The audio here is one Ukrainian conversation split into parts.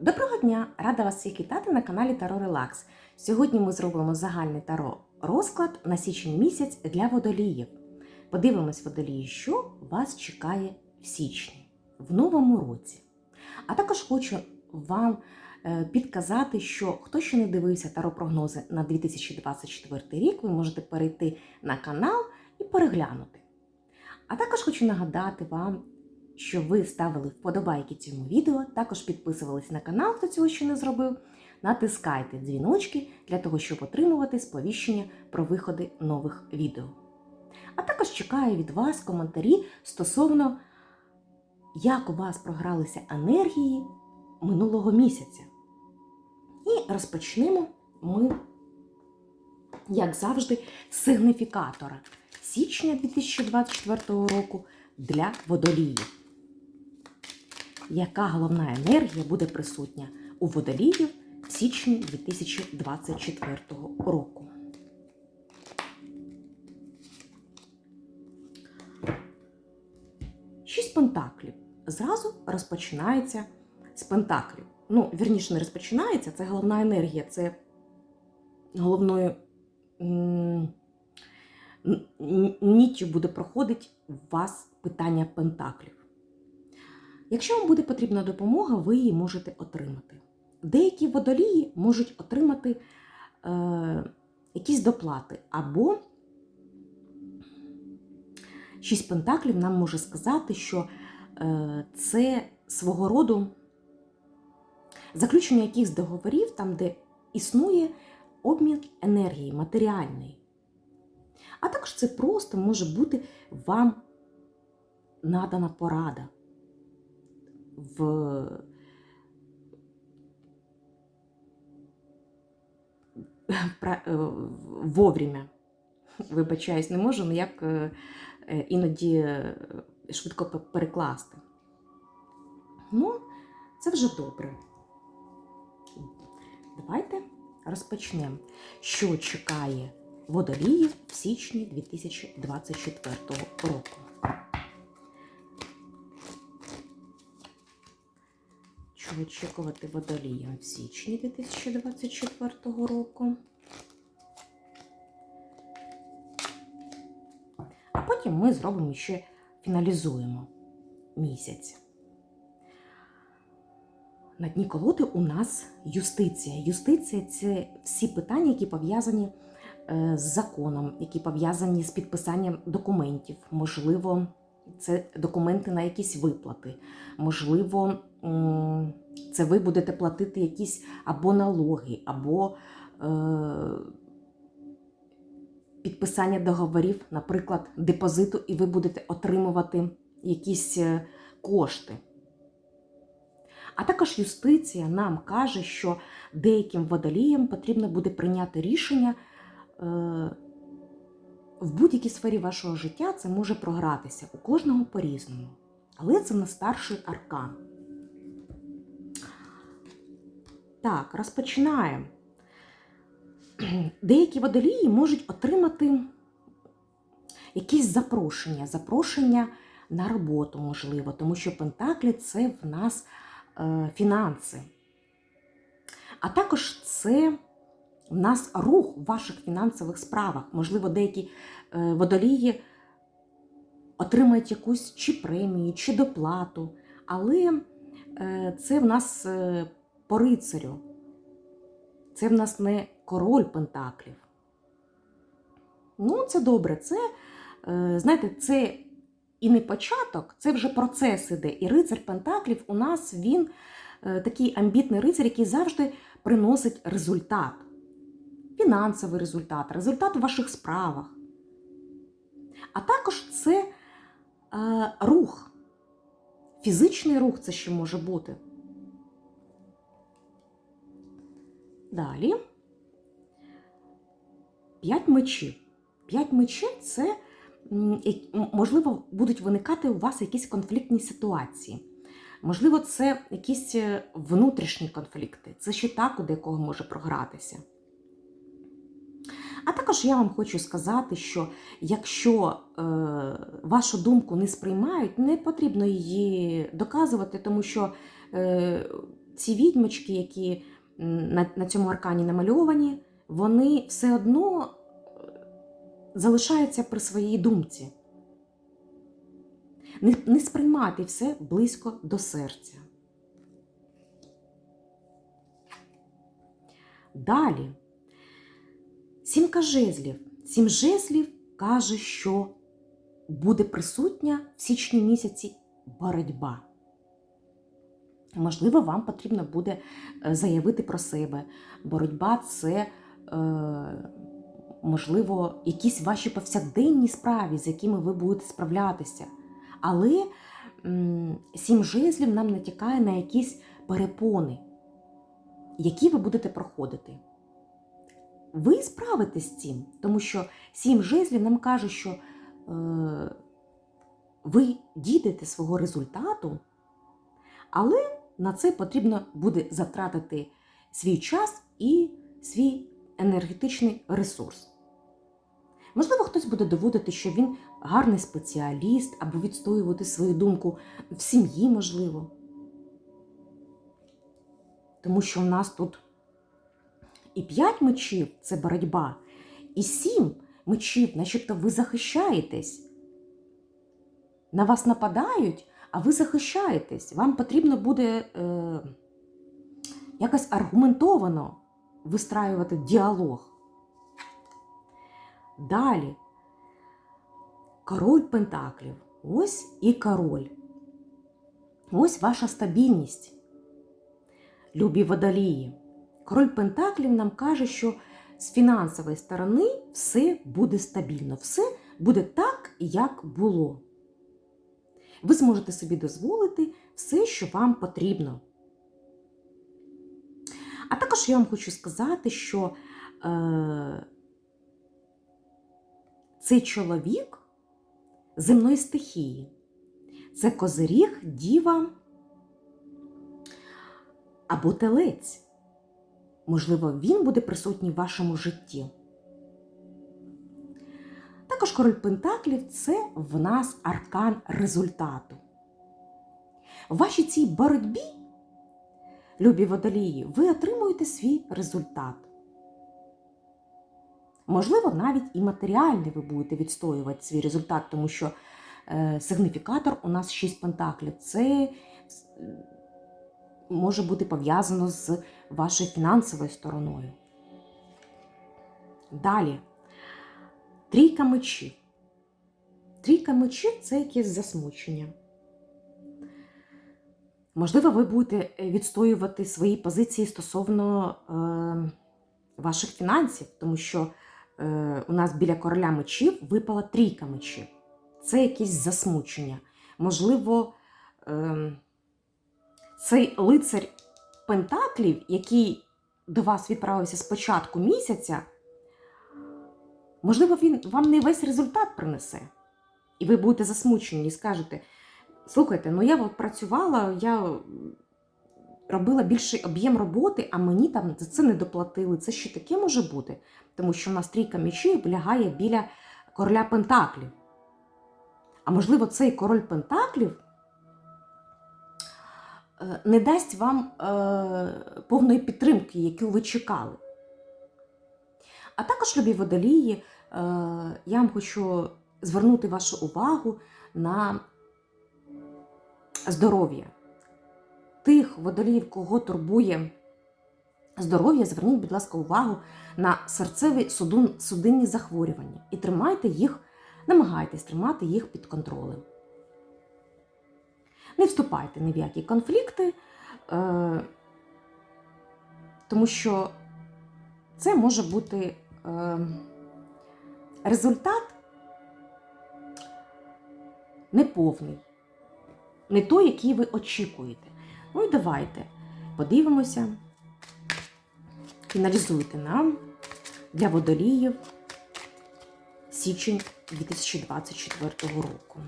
Доброго дня! Рада вас всіх вітати на каналі Таро Релакс. Сьогодні ми зробимо загальний таро розклад на січень місяць для водоліїв. Подивимось водолії, що вас чекає в січні, в новому році. А також хочу вам е, підказати, що хто ще не дивився таро прогнози на 2024 рік, ви можете перейти на канал і переглянути. А також хочу нагадати вам, що ви ставили вподобайки цьому відео, також підписувались на канал, хто цього ще не зробив. Натискайте дзвіночки для того, щоб отримувати сповіщення про виходи нових відео. А також чекаю від вас коментарі стосовно, як у вас програлися енергії минулого місяця. І розпочнемо ми, як завжди, з сигніфікатора січня 2024 року для водоліїв. Яка головна енергія буде присутня у водоліїв в січні 2024 року? Шість пентаклів. Зразу розпочинається з пентаклів. Ну, вірніше, не розпочинається, це головна енергія, це головною ніттю буде проходити у вас питання пентаклів. Якщо вам буде потрібна допомога, ви її можете отримати. Деякі водолії можуть отримати е, якісь доплати, або шість пентаклів нам може сказати, що е, це свого роду заключення якихось договорів, там, де існує обмін енергії матеріальної. А також це просто може бути вам надана порада в е, вовремя. Вибачаюсь, не можу ніяк е, е, іноді е, швидко перекласти. Ну, це вже добре. Давайте розпочнемо. Що чекає водоліїв в січні 2024 року? Що очікувати водоліям в січні 2024 року? А потім ми зробимо ще фіналізуємо місяць. На дні колоди у нас юстиція. Юстиція це всі питання, які пов'язані е, з законом, які пов'язані з підписанням документів. Можливо, це документи на якісь виплати. Можливо, це ви будете платити якісь або налоги, або е, підписання договорів, наприклад, депозиту, і ви будете отримувати якісь е, кошти. А також юстиція нам каже, що деяким водоліям потрібно буде прийняти рішення е, в будь-якій сфері вашого життя це може програтися у кожного по-різному. Але це на старший аркан. Так, розпочинаємо. Деякі водолії можуть отримати якісь запрошення, запрошення на роботу, можливо, тому що Пентаклі це в нас е, фінанси. А також це в нас рух в ваших фінансових справах. Можливо, деякі е, водолії отримають якусь чи премію, чи доплату. Але е, це в нас по рицарю. Це в нас не король Пентаклів. Ну, це добре. Це, е, знаєте, це і не початок, це вже процес іде. І рицар Пентаклів у нас він е, такий амбітний рицар, який завжди приносить результат. Фінансовий результат, результат у ваших справах. А також це е, рух. Фізичний рух це ще може бути. Далі. П'ять мечів. П'ять мечів це, м, можливо, будуть виникати у вас якісь конфліктні ситуації. Можливо, це якісь е, внутрішні конфлікти. Це ще так, у декого може програтися. А також я вам хочу сказати, що якщо е, вашу думку не сприймають, не потрібно її доказувати, тому що е, ці відьмочки, які на, на цьому аркані намальовані, вони все одно е, залишаються при своїй думці. Не, не сприймати все близько до серця. Далі. Сімка жезлів. Сім жезлів каже, що буде присутня в січні місяці боротьба. Можливо, вам потрібно буде е, заявити про себе. Боротьба це, е, можливо, якісь ваші повсякденні справи, з якими ви будете справлятися. Але сім жезлів нам натякає на якісь перепони, які ви будете проходити. Ви справитесь з цим, тому що сім жезлів нам каже, що е, ви дійдете свого результату, але на це потрібно буде затратити свій час і свій енергетичний ресурс. Можливо, хтось буде доводити, що він гарний спеціаліст або відстоювати свою думку в сім'ї, можливо. Тому що в нас тут і п'ять мечів це боротьба, і сім мечів, начебто ви захищаєтесь. На вас нападають, а ви захищаєтесь. Вам потрібно буде е, якось аргументовано вистраювати діалог. Далі. Король Пентаклів. Ось і король. Ось ваша стабільність. Любі водолії. Король Пентаклів нам каже, що з фінансової сторони все буде стабільно, все буде так, як було. Ви зможете собі дозволити все, що вам потрібно. А також я вам хочу сказати, що е, цей чоловік земної стихії це козиріг, діва або телець. Можливо, він буде присутній в вашому житті. Також король Пентаклів це в нас аркан результату. В вашій цій боротьбі, любі водолії, ви отримуєте свій результат. Можливо, навіть і матеріальний ви будете відстоювати свій результат, тому що е, сигніфікатор у нас 6 пентаклів. Це може бути пов'язано з вашою фінансовою стороною. Далі. Трійка мечів. Трійка мечів це якесь засмучення. Можливо, ви будете відстоювати свої позиції стосовно е, ваших фінансів, тому що е, у нас біля короля мечів випала трійка мечів. Це якесь засмучення. Можливо, е, цей лицар Пентаклів, який до вас відправився з початку місяця, можливо, він вам не весь результат принесе. І ви будете засмучені і скажете: слухайте, ну я працювала, я робила більший об'єм роботи, а мені там за це не доплатили. Це ще таке може бути, тому що в нас трійка мечів лягає біля короля Пентаклів. А можливо, цей король Пентаклів е, не дасть вам е, повної підтримки, яку ви чекали. А також, любі водолії, е, я вам хочу звернути вашу увагу на здоров'я. Тих водоліїв, кого турбує здоров'я, зверніть, будь ласка, увагу на серцеві судинні захворювання і тримайте їх, намагайтесь тримати їх під контролем. Не вступайте ні в які конфлікти, е, тому що це може бути результат неповний, не той, який ви очікуєте. Ну і давайте подивимося, фіналізуйте нам для водоліїв січень 2024 року.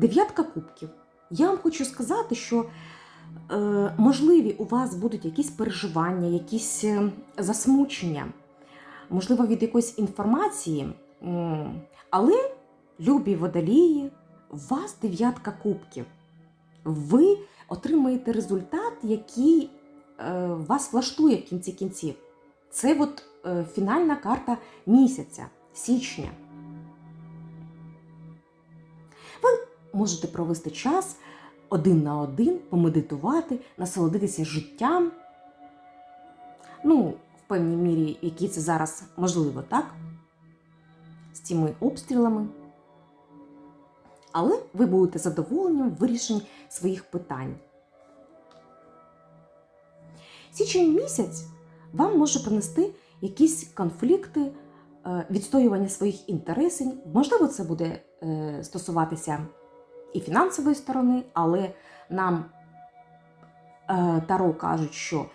Дев'ятка кубків. Я вам хочу сказати, що е, можливі у вас будуть якісь переживання, якісь е, засмучення. можливо, від якоїсь інформації. Але, любі водолії, у вас дев'ятка кубків. Ви отримаєте результат, який е, вас влаштує в кінці кінців. Це от е, фінальна карта місяця, січня. Можете провести час один на один, помедитувати, насолодитися життям. Ну, в певній мірі, які це зараз можливо, так? З цими обстрілами. Але ви будете задоволені в вирішенні своїх питань. Січень місяць вам може принести якісь конфлікти, е, відстоювання своїх інтересів. Можливо, це буде е, стосуватися і фінансової сторони, але нам е, Таро кажуть, що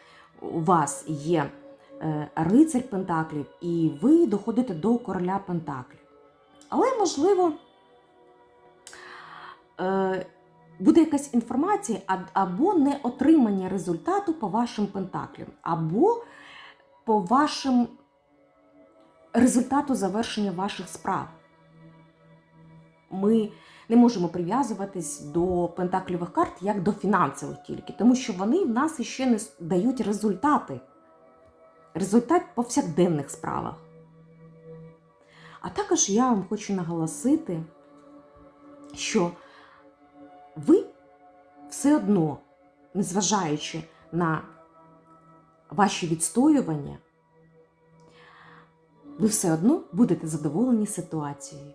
у вас є е, рицарь Пентаклів, і ви доходите до короля Пентаклів. Але, можливо, е, буде якась інформація або не отримання результату по вашим пентаклям, або по вашим результату завершення ваших справ. Ми не можемо прив'язуватись до пентаклівих карт як до фінансових тільки, тому що вони в нас іще не дають результати. Результат по повсякденних справах. А також я вам хочу наголосити, що ви все одно, незважаючи на ваші відстоювання, ви все одно будете задоволені ситуацією.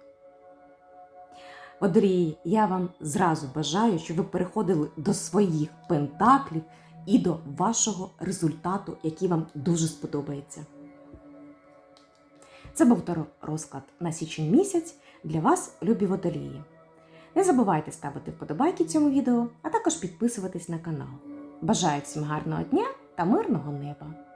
Водолії, я вам зразу бажаю, щоб ви переходили до своїх пентаклів і до вашого результату, який вам дуже сподобається. Це був розклад на січень місяць для вас, любі водолії. Не забувайте ставити вподобайки цьому відео, а також підписуватись на канал. Бажаю всім гарного дня та мирного неба!